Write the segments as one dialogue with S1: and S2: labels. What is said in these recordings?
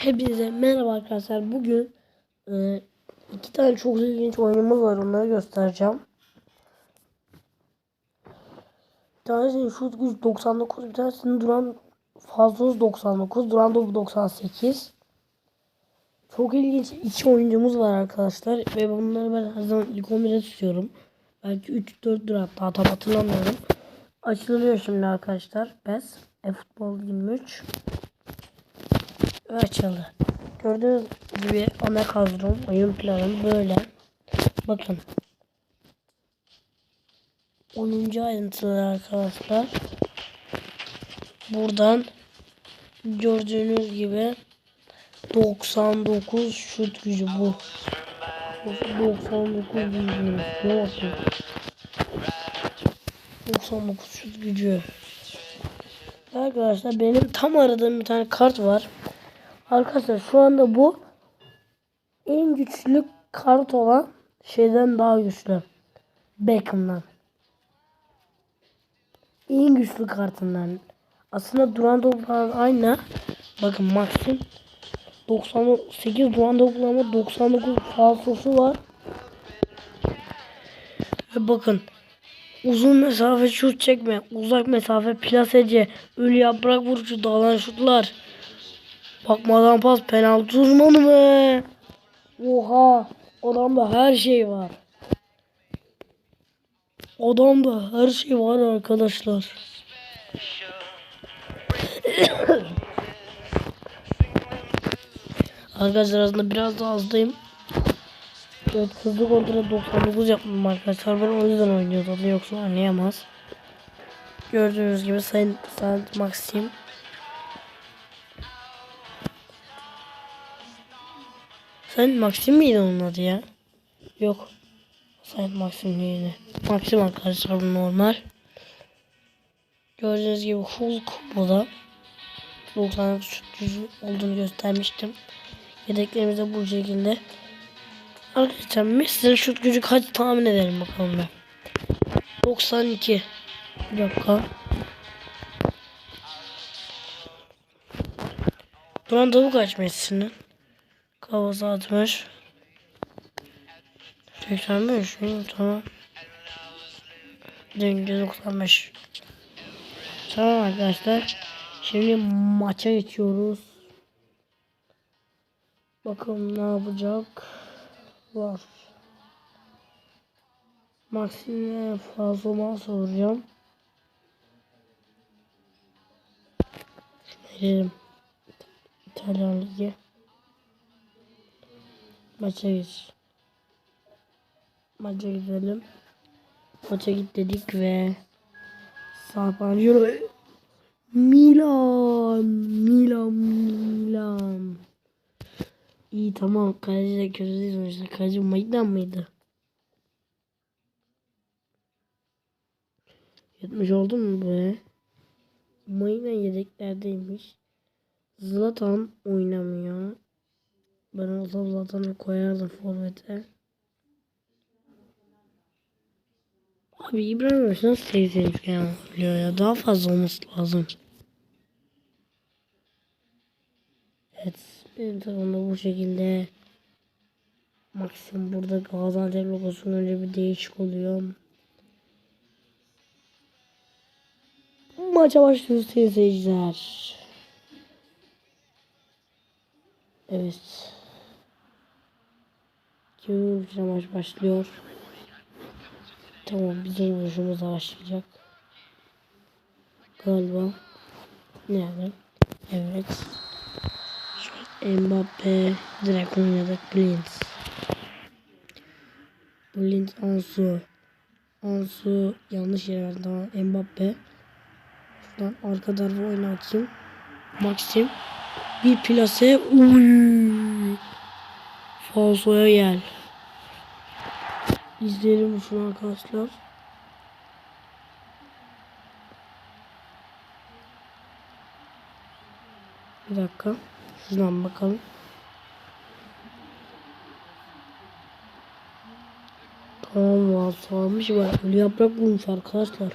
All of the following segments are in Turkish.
S1: Hepinize merhaba arkadaşlar. Bugün e, iki tane çok ilginç oyunumuz var. Onları göstereceğim. Bir tanesinin şut güç 99, bir tanesinin duran fazla 99, duran topu 98. Çok ilginç iki oyuncumuz var arkadaşlar ve bunları ben her zaman ilk 11'e tutuyorum. Belki 3-4'dür hatta tam hatırlamıyorum. Açılıyor şimdi arkadaşlar. PES, e-futbol 23 ve açıldı. Gördüğünüz gibi ana kadrom, oyun planım böyle. Bakın. 10. ayrıntılar arkadaşlar. Buradan gördüğünüz gibi 99 şut gücü bu. 99 gücü. Ne yapıyor? 99 şut gücü. Arkadaşlar benim tam aradığım bir tane kart var. Arkadaşlar şu anda bu en güçlü kart olan şeyden daha güçlü. Beckham'dan. En güçlü kartından. Aslında duran toplar aynı. Bakın Maxim 98 duran toplama 99 falsosu var. Ve bakın uzun mesafe şut çekme, uzak mesafe plasece, ölü yaprak vurucu, dağılan şutlar. Bakmadan pas penaltı uzmanı mı? Oha adamda her şey var. Adamda her şey var arkadaşlar. arkadaşlar aslında biraz daha hızlıyım. Evet, hızlı kontrol 99 yaptım arkadaşlar. Ben o yüzden oynuyordum. Yoksa oynayamaz. Gördüğünüz gibi Saint, Saint Maxim Sen Maxim miydi onun adı ya? Yok. Sen Maxim değildi. Maxim arkadaşlar bu normal. Gördüğünüz gibi Hulk bu da. 90 şut gücü olduğunu göstermiştim. Yedeklerimiz de bu şekilde. Arkadaşlar Messi'nin şut gücü kaç tahmin edelim bakalım ben. 92. Bir dakika. Duran tavuk kaç Messi'nin? Kafası 60. 85. Hı, tamam. Denge 95. Tamam arkadaşlar. Şimdi maça geçiyoruz. Bakalım ne yapacak. Var. Maxim'e fazla soracağım. Gidelim. İtalyan Ligi. Maça geç. Maça gidelim. Maça git dedik ve Sapanjuro Milan Milan Milan İyi tamam kaleci de kötü değil sonuçta. Kaleci Maignan mıydı? 70 oldu mu be? Maignan yedeklerdeymiş. Zlatan oynamıyor. Ben olsam zaten koyardım forvete. Abi İbrahimovic nasıl 80 falan oluyor ya? Daha fazla olması lazım. Evet. Benim takımda bu şekilde. Maksimum burada Gaziantep logosunun önce bir değişik oluyor. Maça başlıyoruz seyirciler. Evet. Kim maç başlıyor. Tamam bizim vuruşumuz başlayacak. Galiba. Yani. Evet. Mbappe direkt oynadık. Blind. Blind Ansu. Ansu yanlış yere verdi. Tamam. Mbappe. Şuradan arka tarafa oynatayım. Maxim. Bir plase. Uy. Falsoya gel. İzleyelim şunu arkadaşlar. Bir dakika. Şuradan bakalım. Tamam valsa almış var. Ölü yaprak bulmuş arkadaşlar.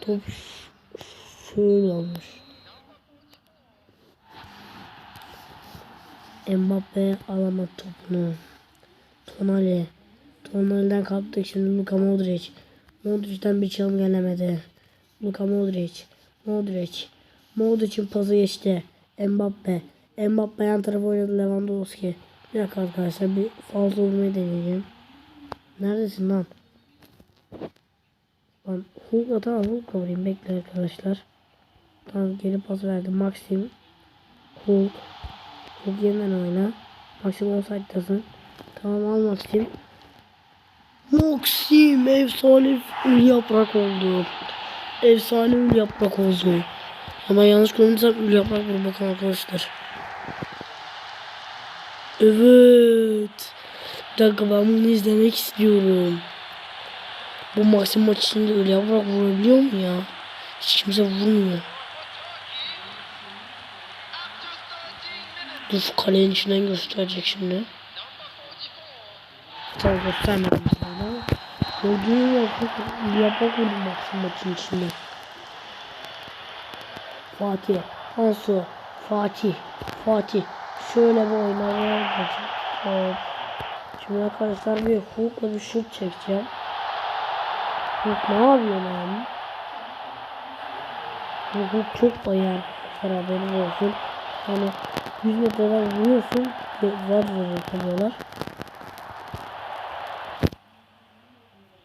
S1: Top şöyle olmuş. Mbappe alamadı topunu. Tonali. Tonali'den kaptık şimdi Luka Modric. Modric'den bir çalım gelemedi. Luka Modric. Modric. Modric'in pası geçti. Mbappe. Mbappe yan tarafa oynadı Lewandowski. Bir dakika arkadaşlar bir fazla vurmayı deneyeceğim. Neredesin lan? Lan Hulk'a tamam Hulk'a vurayım. Bekle arkadaşlar. Tamam geri pas verdi. Maxim. Hulk. Hulk yeniden oyna. Maxim offside'dasın. Tamam al Maxim. Maxim efsane ül yaprak oldu. Efsane ül yaprak oldu. Ama yanlış görmüşsem ül yaprak vur bakın arkadaşlar. Evet. Bir dakika ben bunu izlemek istiyorum. Bu Maxim maç içinde öyle yaprak vurabiliyor mu ya? Hiç kimse vurmuyor. Dur kalenin içinden gösterecek şimdi. Tamam göstermedim sana. Gördüğün yaprak, yaprak vurdu Maxim maçın içinde. Fatih, Hansu, Fatih, Fatih. Şöyle bir oynamaya Hop. Şimdi arkadaşlar bir Hulk'la bir şut çekeceğim. Hulk ne yapıyor lan? Bu çok bayar. Arkadaşlar haberiniz olsun. Hani 100 metreden vuruyorsun. Var vuruyor kalıyorlar.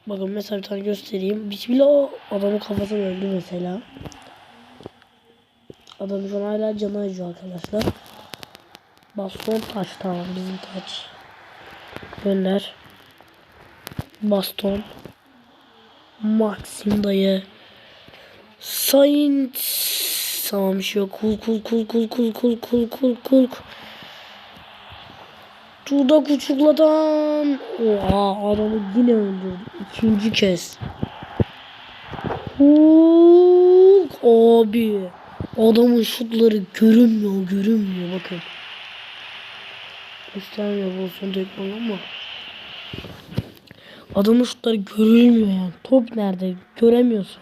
S1: Bakın mesela bir tane göstereyim. Bismillah o adamın kafasını öldü mesela. Adam şu an hala canı acıyor arkadaşlar. Baston taş tamam bizim taç. Gönder. Baston. Maxim dayı. Saint. Tamam bir şey yok. Kul kul kul kul kul kul kul kul kul. Tuğda küçükleden. Oha adamı yine öldürdü. İkinci kez. Hulk abi. Adamın şutları görünmüyor görünmüyor bakın. Göstermiyor bu son tekman ama. Adamın şutları görülmüyor yani. Top nerede? Göremiyorsun.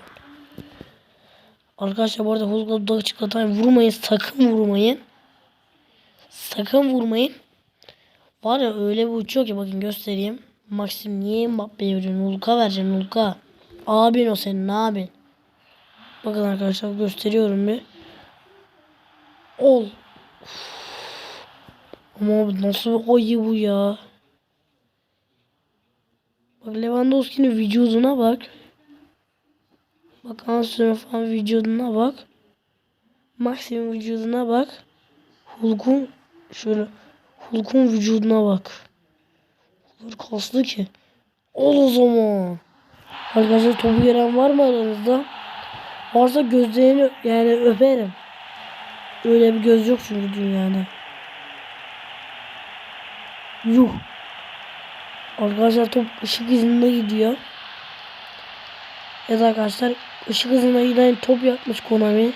S1: Arkadaşlar bu arada Hulk'la dudak çıkartayım. Vurmayın. Sakın vurmayın. Sakın vurmayın. Var ya öyle bir uçuyor ki bakın göstereyim. Maxim niye Mbappe'ye veriyorsun? Hulk'a vereceksin Hulk'a. Abin o senin abin. Bakın arkadaşlar gösteriyorum bir. Ol. Ama abi nasıl bir ayı bu ya. Bak Lewandowski'nin vücuduna bak. Bak Ansu'nun falan vücuduna bak. Maxim'in vücuduna bak. Hulk'un şöyle Hulk'un vücuduna bak. Hulk kaslı ki. Ol o zaman. Arkadaşlar topu gören var mı aranızda? Varsa gözlerini yani öperim. Öyle bir göz yok çünkü dünyada. Yuh. Arkadaşlar top ışık hızında gidiyor. Evet arkadaşlar ışık hızında giden top yapmış Konami.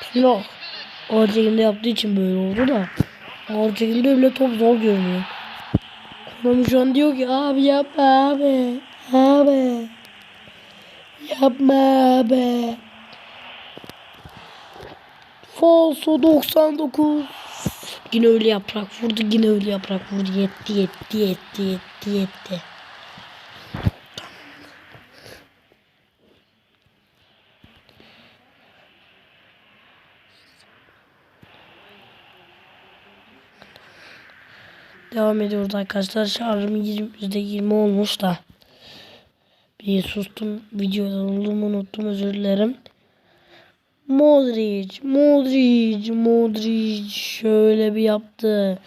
S1: Bismillah. Ağır çekimde yaptığı için böyle oldu da. Ağır çekimde bile top zor görünüyor. Konami şu an diyor ki abi yapma abi. Abi. Yapma abi. Falso 99. Yine öyle yaprak vurdu. Yine öyle yaprak vurdu. Yetti yetti yetti yetti yetti. Devam ediyoruz arkadaşlar. Şarjım %20 olmuş da. Bir sustum. Videodan olduğumu unuttum. Özür dilerim. Modric, Modric, Modric şöyle bir yaptı.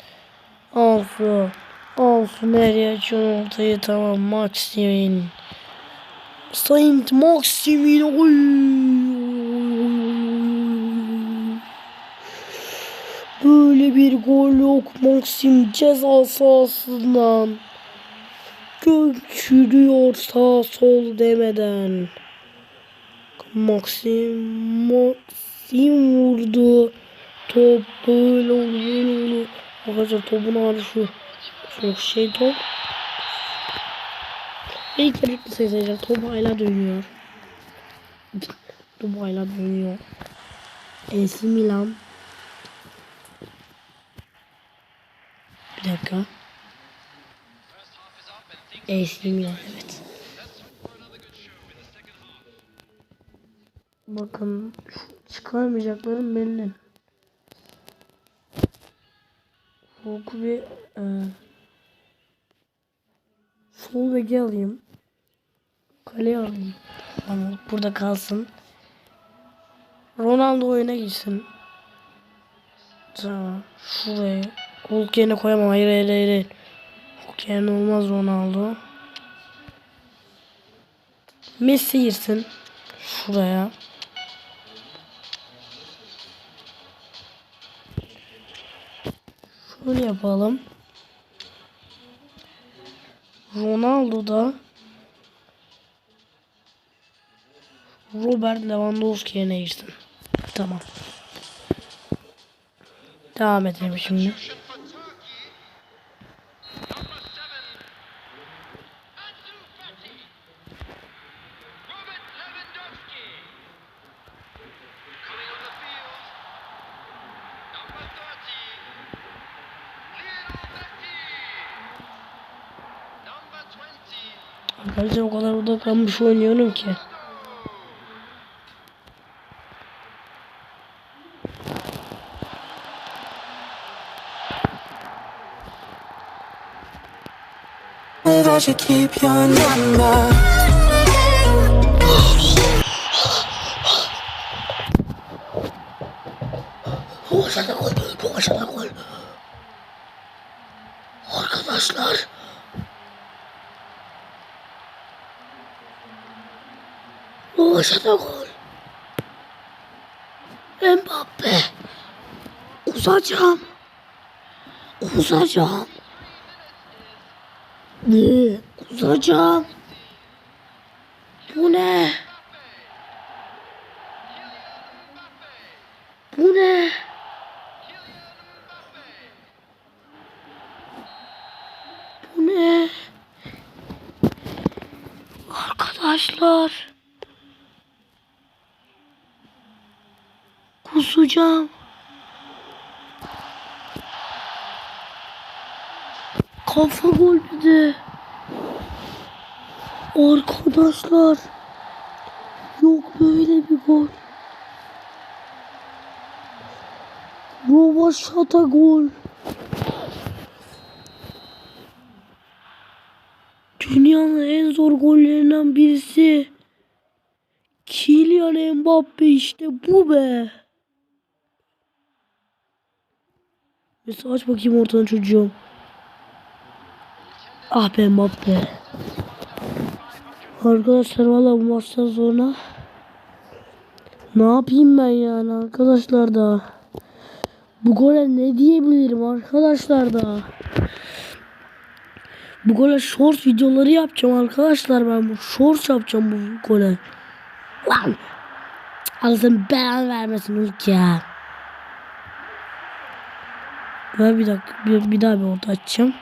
S1: Ansu, Ansu nereye açıyor ortayı tamam Maximin. Saint Maximin oy. Bir gol yok Maxim ceza sahasından. Göçürüyor sağ sol demeden. Maxim Maxim vurdu. Top böyle oldu. Arkadaşlar topun ağrı şu. Çok şey top. İlk kere sayacağız. Top hala dönüyor. Top hala dönüyor. AC Milan dakika. AC Milan evet. Bakın şu çıkarmayacaklarım belli. Hulk'u bir e, sol beki alayım. Kaleye alayım. Tamam burada kalsın. Ronaldo oyuna girsin. Tamam. Şuraya. Hulk koyamam. Hayır hayır hayır. hayır. Olmaz Ronaldo. Messi girsin. Şuraya. Şöyle yapalım. Ronaldo da Robert Lewandowski yerine girsin. Tamam. Devam edelim şimdi.
S2: Number 20.
S1: Arkadaşlar o kadar odaklanmış oynuyorum ki.
S3: I should keep your number.
S1: Roşa'da gol. Mbappe. Uzacağım. Uzacağım. Ne? Uzacağım. Bu ne? Bu ne? Bu ne? Arkadaşlar. Kusacağım. Kafa gol bir de. Arkadaşlar. Yok böyle bir gol. Rovaşata gol. Dünyanın en zor gollerinden birisi. Kylian Mbappe işte bu be. Mesela aç bakayım ortadan çocuğum. Ah be Mbappe. Arkadaşlar valla bu maçtan sonra ne yapayım ben yani arkadaşlar da. Bu gole ne diyebilirim arkadaşlar da. Bu gole short videoları yapacağım arkadaşlar ben bu short yapacağım bu gole. Lan. Allah'ın belanı vermesin Hulk ya. Ben bir dakika bir, bir daha bir orta açacağım.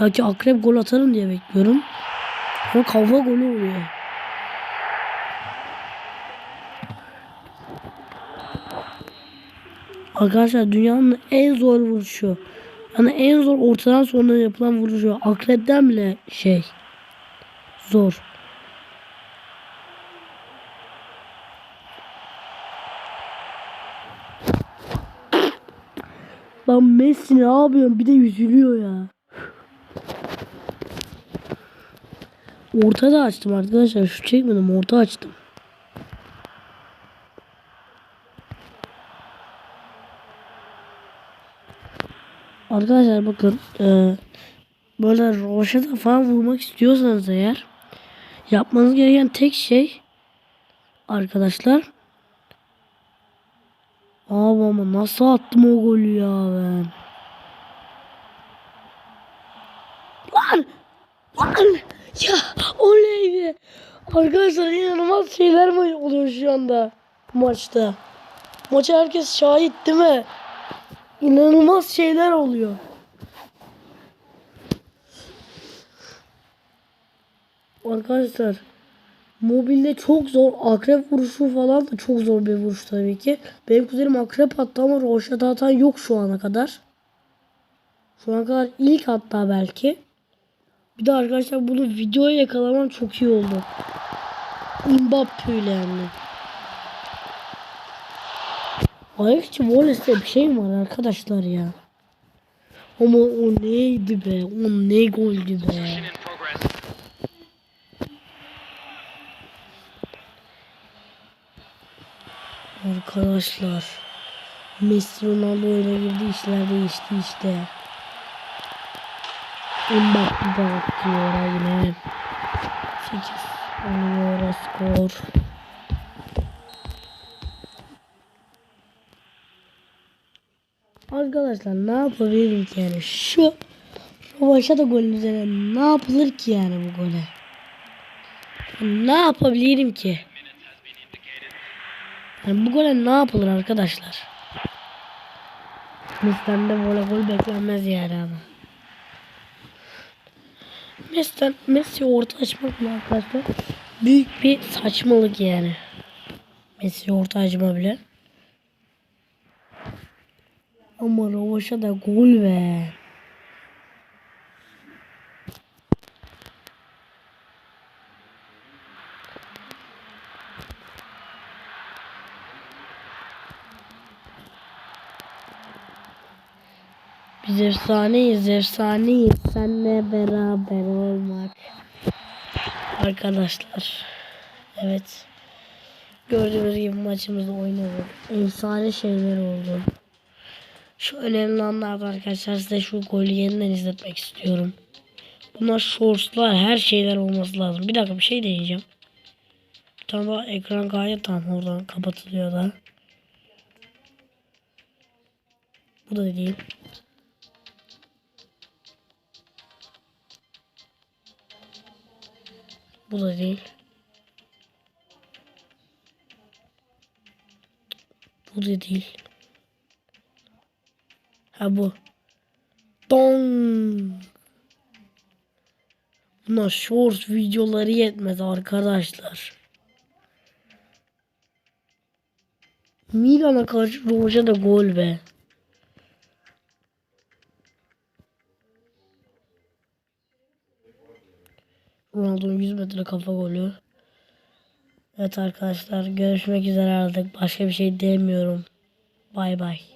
S1: Belki akrep gol atarım diye bekliyorum. Ama kafa golü oluyor. Arkadaşlar dünyanın en zor vuruşu. Yani en zor ortadan sonra yapılan vuruşu. Akrepten bile şey. Zor. Lan Messi ne yapıyorsun? Bir de üzülüyor ya. Orta da açtım arkadaşlar. Şu çekmedim. Orta açtım. Arkadaşlar bakın. E, böyle roşata falan vurmak istiyorsanız eğer yapmanız gereken tek şey arkadaşlar Abi ama nasıl attım o golü ya ben. Lan! Lan! Ya o neydi? Arkadaşlar inanılmaz şeyler mi oluyor şu anda maçta? Maça herkes şahit değil mi? İnanılmaz şeyler oluyor. Arkadaşlar mobilde çok zor akrep vuruşu falan da çok zor bir vuruş tabii ki. Benim kuzenim akrep attı ama roşata atan yok şu ana kadar. Şu ana kadar ilk hatta belki. Bir de arkadaşlar bunu videoya yakalamam çok iyi oldu. Mbappe ile yani. Ayak içi Wallace'de bir şey var arkadaşlar ya? Ama o neydi be? O ne goldü be? Arkadaşlar. Messi Ronaldo öyle girdi işler değişti işte. Mbappe de atıyor yine. 8 oluyor skor. Arkadaşlar ne yapabilirim ki yani şu Rovaşa da golün üzerine ne yapılır ki yani bu gole? Ne yapabilirim ki? Yani bu gole ne yapılır arkadaşlar? Messi'den de böyle gol beklenmez yani ama. Messi'den Messi orta açmak mı arkadaşlar? Büyük bir saçmalık yani. Messi orta açma bile. Ama Rovaş'a da gol be. Efsaneyiz, efsaneyiz. Seninle beraber olmak. Arkadaşlar. Evet. Gördüğünüz gibi maçımızda oynadık. Efsane şeyler oldu. Şu önemli anlarda arkadaşlar size şu golü yeniden izletmek istiyorum. Bunlar shortslar, her şeyler olması lazım. Bir dakika bir şey deneyeceğim. Tane daha ekran gayet tam oradan kapatılıyor da. Bu da değil. Bu da değil. Bu da değil. Ha bu. Dong. Buna short videoları yetmez arkadaşlar. Milan'a karşı Roja da gol be. Ronaldo'nun 100 metre kafa golü. Evet arkadaşlar görüşmek üzere artık. Başka bir şey demiyorum. Bay bay.